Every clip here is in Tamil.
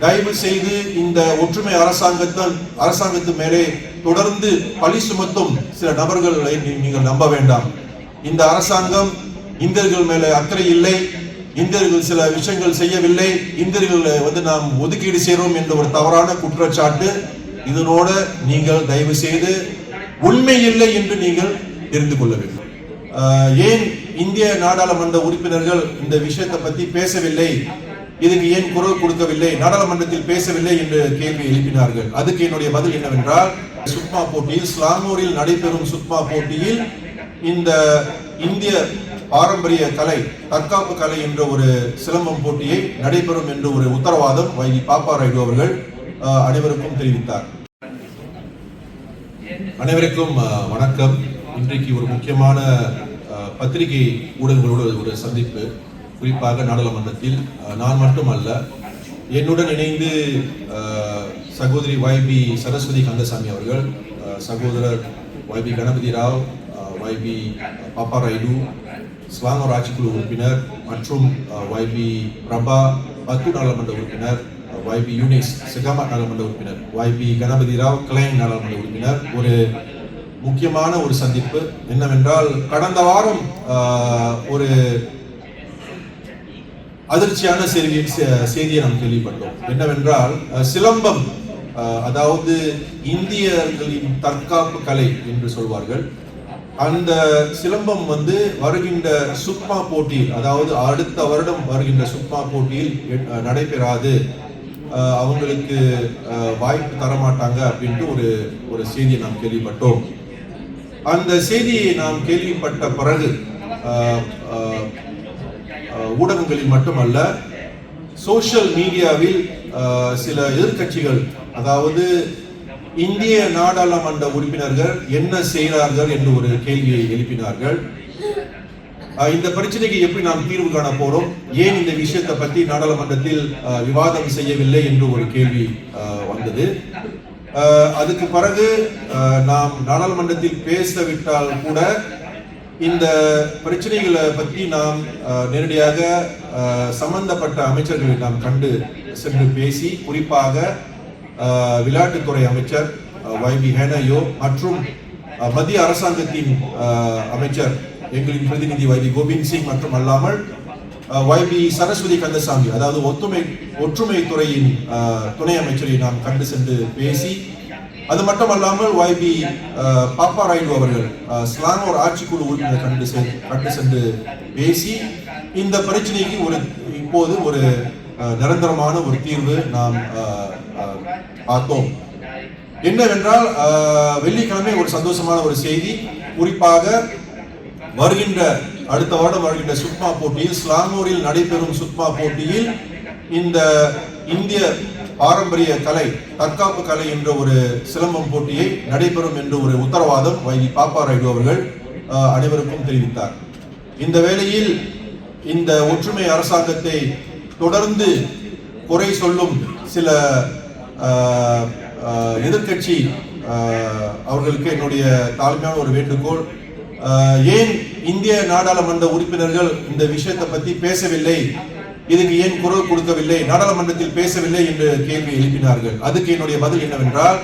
தயவு செய்து இந்த ஒற்றுமை அரசாங்கத்தின் அரசாங்கத்து மேலே தொடர்ந்து பழி சுமத்தும் சில நபர்களை நீங்கள் நம்ப வேண்டாம். இந்த அரசாங்கம் இந்தியர்கள் மேலே அக்கறை இல்லை இந்தியர்கள் சில விஷயங்கள் செய்யவில்லை இந்தியர்களை வந்து நாம் ஒதுக்கீடு செய்கிறோம் என்ற ஒரு தவறான குற்றச்சாட்டு. இதனோட நீங்கள் தயவு செய்து உண்மை இல்லை என்று நீங்கள் தெரிந்து கொள்ள வேண்டும். ஆஹ் ஏன் இந்திய நாடாளுமன்ற உறுப்பினர்கள் இந்த விஷயத்தை பத்தி பேசவில்லை? இதுக்கு ஏன் குரல் கொடுக்கவில்லை? நாடாளுமன்றத்தில் பேசவில்லை என்று கேள்வி எழுப்பினார்கள். அதுக்கு என்னுடைய பதில் என்னவென்றால் சுத்மா போட்டியில் ஸ்லாங்கூரில் நடைபெறும் சுத்மா போட்டியில் இந்த இந்திய பாரம்பரிய கலை தற்காப்பு கலை என்ற ஒரு சிலம்பம் போட்டியை நடைபெறும் என்று ஒரு உத்தரவாதம் வைகி பாப்பா ராயுடு அவர்கள் அனைவருக்கும் தெரிவித்தார். அனைவருக்கும் வணக்கம். இன்றைக்கு ஒரு முக்கியமான பத்திரிகை ஊடகங்களோட ஒரு சந்திப்பு. குறிப்பாக நாடாளுமன்றத்தில் நான் மட்டுமல்ல என்னுடன் இணைந்து சகோதரி வைபி சரஸ்வதி கந்தசாமி அவர்கள் சகோதரர் வைபி கணபதி ராவ் ஆஹ், வைபி பாப்பா ராயுடு ஸ்லாங்கர் ஆட்சிக்குழு உறுப்பினர் மற்றும் வைபி பிரபா பத்து நாடாளுமன்ற உறுப்பினர் வைபி யூனிஸ் சிகாமா நாடாளுமன்ற உறுப்பினர் வைபி கணபதி ராவ் கிளைன் நாடாளுமன்ற உறுப்பினர். ஒரு முக்கியமான ஒரு சந்திப்பு என்னவென்றால் கடந்த வாரம் ஒரு அதிர்ச்சியான செய்தி செ- செய்தியை நாம் கேள்விப்பட்டோம். என்னவென்றால் சிலம்பம் அதாவது இந்தியர்களின் தற்காப்பு கலை என்று சொல்வார்கள். அந்த சிலம்பம் வந்து வருகின்ற சுக்மா போட்டியில் அதாவது அடுத்த வருடம் வருகின்ற சுக்மா போட்டியில் நடைபெறாது. அவங்களுக்கு வாய்ப்பு தரமாட்டாங்க அப்படின்ட்டு ஒரு ஒரு செய்தியை நாம் கேள்விப்பட்டோம். அந்த செய்தியை நாம் கேள்விப்பட்ட பிறகு ஊடகங்களில் மட்டுமல்ல சோஷியல் மீடியாவில் சில எதிர்கட்சிகள் அதாவது இந்திய நாடாளுமன்ற உறுப்பினர்கள் என்ன செய்கிறார்கள் என்று ஒரு கேள்வியை எழுப்பினார்கள். இந்த பிரச்சனைக்கு எப்படி நாம் தீர்வு காண போறோம்? ஏன் இந்த விஷயத்தை பற்றி நாடாளுமன்றத்தில் அஹ், விவாதம் செய்யவில்லை என்று ஒரு கேள்வி அஹ், வந்தது. அதுக்கு பிறகு அஹ், நாம் நாடாளுமன்றத்தில் பேசவிட்டால் கூட இந்த பிரச்சனைகளை பற்றி நாம் நேரடியாக சம்பந்தப்பட்ட அமைச்சர்களை நாம் கண்டு சென்று பேசி குறிப்பாக விளையாட்டுத்துறை அமைச்சர் வை வைபி ஹேனயோ மற்றும் மத்திய அரசாங்கத்தின் அமைச்சர் எங்களின் பிரதிநிதி வைபி கோவிந்த் சிங் மற்றும் அல்லாமல் வை வைபி சரஸ்வதி கந்தசாமி அதாவது ஒத்துமை ஒற்றுமை துறையின் துணை அமைச்சரை நாம் கண்டு சென்று பேசி அது மட்டுமல்லாமல் வைபி பி பாப்பா ராயுடு அவர்கள் ஸ்லாங் ஒரு ஆட்சிக்குழு உறுப்பினர் கண்டு சென்று கண்டு சென்று பேசி இந்த பிரச்சனைக்கு ஒரு இப்போது ஒரு நிரந்தரமான ஒரு தீர்வு நாம் பார்த்தோம். என்னவென்றால் வெள்ளிக்கிழமை ஒரு சந்தோஷமான ஒரு செய்தி. குறிப்பாக வருகின்ற அடுத்த வருடம் வருகின்ற சுத்மா போட்டியில் ஸ்லாங்கூரில் நடைபெறும் சுத்மா போட்டியில் இந்த இந்திய பாரம்பரிய கலை தற்காப்பு கலை என்ற ஒரு சிலம்பம் போட்டியை நடைபெறும் என்று ஒரு உத்தரவாதம் வைகி பாப்பா ராயுடு அவர்கள் அஹ், அனைவருக்கும் தெரிவித்தார். இந்த வேளையில் இந்த ஒற்றுமை அரசாங்கத்தை தொடர்ந்து குறை சொல்லும் சில எதிர்கட்சி எதிர்க்கட்சி அஹ், அவர்களுக்கு என்னுடைய தாழ்மையான ஒரு வேண்டுகோள். ஏன் இந்திய நாடாளுமன்ற உறுப்பினர்கள் இந்த விஷயத்தை பத்தி பேசவில்லை? இதுக்கு ஏன் குரல் கொடுக்கவில்லை? நாடாளுமன்றத்தில் பேசவில்லை என்று கேள்வி எழுப்பினார்கள். அதுக்கு என்னுடைய பதில் என்னவென்றால்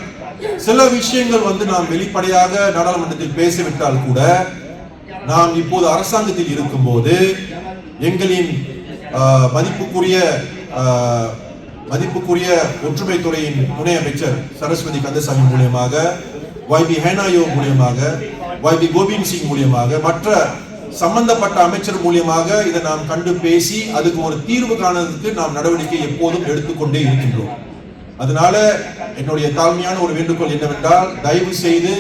சில விஷயங்கள் வந்து நாம் வெளிப்படையாக நாடாளுமன்றத்தில் பேசிவிட்டால் கூட நாம் இப்போது அரசாங்கத்தில் இருக்கும்போது எங்களின் மதிப்புக்குரிய மதிப்புக்குரிய ஒற்றுமை துறையின் துணை அமைச்சர் சரஸ்வதி கந்தசாமி மூலியமாக வைபி ஹேனாயோ மூலியமாக வைபி கோபிந்த் சிங் மூலியமாக மற்ற சம்பந்தப்பட்ட அமைச்சர் மூலியமாக இதை நாம் கண்டு பேசி அதுக்கு ஒரு தீர்வு காணதுக்கு நாம் நடவடிக்கை எப்போதும் எடுத்துக்கொண்டே இருக்கின்றோம். அதனால என்னுடைய தாழ்மையான ஒரு வேண்டுகோள் என்னவென்றால் தயவு செய்து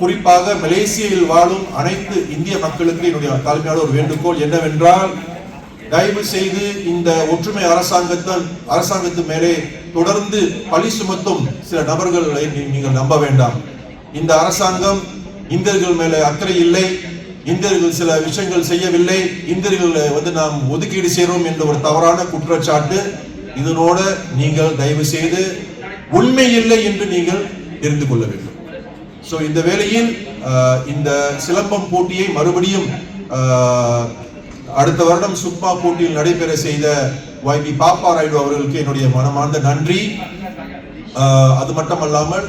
குறிப்பாக மலேசியாவில் வாழும் அனைத்து இந்திய மக்களுக்கு என்னுடைய தாழ்மையான ஒரு வேண்டுகோள் என்னவென்றால் தயவு செய்து இந்த ஒற்றுமை அரசாங்கத்தின் அரசாங்கத்து மேலே தொடர்ந்து பழி சுமத்தும் சில நபர்களை நீங்கள் நம்ப வேண்டாம். இந்த அரசாங்கம் இந்தியர்கள் மேலே அக்கறை இல்லை. இந்தியர்கள் சில விஷயங்கள் செய்யவில்லை. இந்தியர்களை வந்து நாம் ஒதுக்கீடு செய்கிறோம் என்ற ஒரு தவறான குற்றச்சாட்டு. இதனோட நீங்கள் தயவு செய்து உண்மை இல்லை என்று நீங்கள் தெரிந்து கொள்ள வேண்டும். ஸோ இந்த வேளையில் இந்த சிலம்பம் போட்டியை மறுபடியும் அடுத்த வருடம் சுக்மா போட்டியில் நடைபெற செய்த YB பாப்பா ராயுடு அவர்களுக்கு என்னுடைய மனமார்ந்த நன்றி. அது மட்டுமல்லாமல்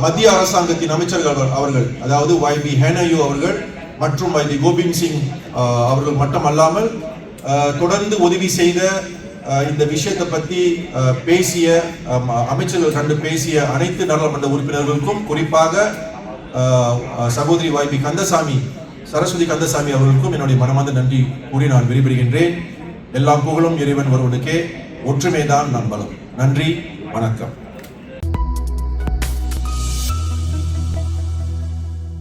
மத்திய அரசாங்கத்தின் அமைச்சர்கள் அவர்- அவர்கள் அதாவது YB ஹேனயு அவர்கள் மற்றும் வைத்தி கோபிந்த் சிங் அவர்கள் மட்டுமல்லாமல் தொடர்ந்து உதவி செய்த இந்த விஷயத்தை பற்றி பேசிய அமைச்சர்கள் கண்டு பேசிய அனைத்து நாடாளுமன்ற உறுப்பினர்களுக்கும் குறிப்பாக சகோதரி வாய்ப்பி கந்தசாமி சரஸ்வதி கந்தசாமி அவர்களுக்கும் என்னுடைய மனமார்ந்த நன்றி கூறி நான் விரும்புகின்றேன் எல்லா புகழும் இறைவன் ஒருவனுக்கே ஒற்றுமைதான் நம்பலம் நன்றி வணக்கம்.